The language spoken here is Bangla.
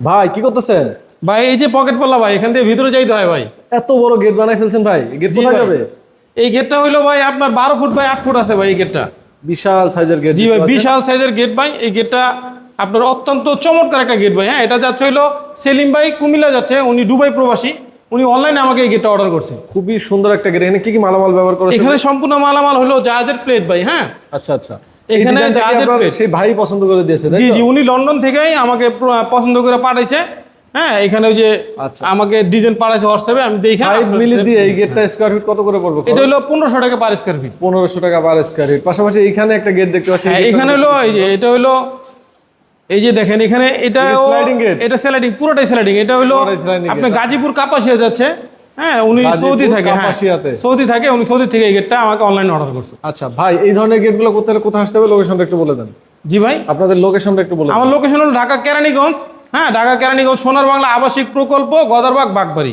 ভাই কি করতেছেন? ভাই এই যে পকেট পাল্লা ভাই এখান থেকে ভিতরে যাইতে হয় ভাই। এত বড় গেট বানাই ফেলছেন ভাই গেট কোথায় যাবে? এই গেটটা হইল ভাই আপনার বারো ফুট বাই আট ফুট আছে ভাই এই গেটটা বিশাল সাইজের গেট জি ভাই বিশাল সাইজের গেট ভাই এই গেটটা আপনার অত্যন্ত চমৎকার একটা গেট ভাই হ্যাঁ? এটা যাচ্ছে হইল সেলিম ভাই কুমিল্লা যাচ্ছে উনি দুবাই প্রবাসী। উনি অনলাইনে আমাকে এই গেটটা অর্ডার করছে। খুবই সুন্দর একটা গেট এখানে কি কি মালামাল ব্যবহার করেছেন? এখানে সম্পূর্ণ মালামাল হলো জাহাজের প্লেট ভাই হ্যাঁ? আচ্ছা আচ্ছা। এখানে সেই ভাই পছন্দ করে দিয়েছে জি জি উনি লন্ডন থেকেই আমাকে পছন্দ করে পাঠাইছে। হ্যাঁ এখানে ওই যে আচ্ছা। আমাকে ডিজাইন পাঠাইছে হোয়াটসঅ্যাপে আমি দেখে মিলি দিয়ে এই গেটটা স্কোয়ার ফিট কত করে পড়বে এটা হলো পনেরোশো টাকা পার স্কোয়ার ফিট পনেরোশো টাকা পার স্কোয়ার ফিট পাশাপাশি এখানে একটা গেট দেখতে পাচ্ছি হ্যাঁ এখানে হলো এই যে এটা হলো এই যে দেখেন এখানে এটা এটা gate? এটা স্লাইডিং পুরোটাই স্লাইডিং এটা হলো আপনার আচ্ছা। গাজীপুর কাপাসিয়া যাচ্ছে। হ্যাঁ উনি সৌদি থাকে হ্যাঁ। সৌদি থাকে উনি সৌদি থেকে এই গেটটা আমাকে অনলাইনে অর্ডার করছে। আচ্ছা ভাই এই ধরনের গেটগুলো কোথায় কোথায় আসতে হবে? লোকেশনটা একটু বলে দেন। জি ভাই। আপনাদের লোকেশনটা একটু বলে আমার লোকেশন হলো ঢাকা কেরানীগঞ্জ হ্যাঁ ঢাকা কেরানীগঞ্জ সোনার বাংলা আবাসিক প্রকল্প গদারবাগ বাগবাড়ি।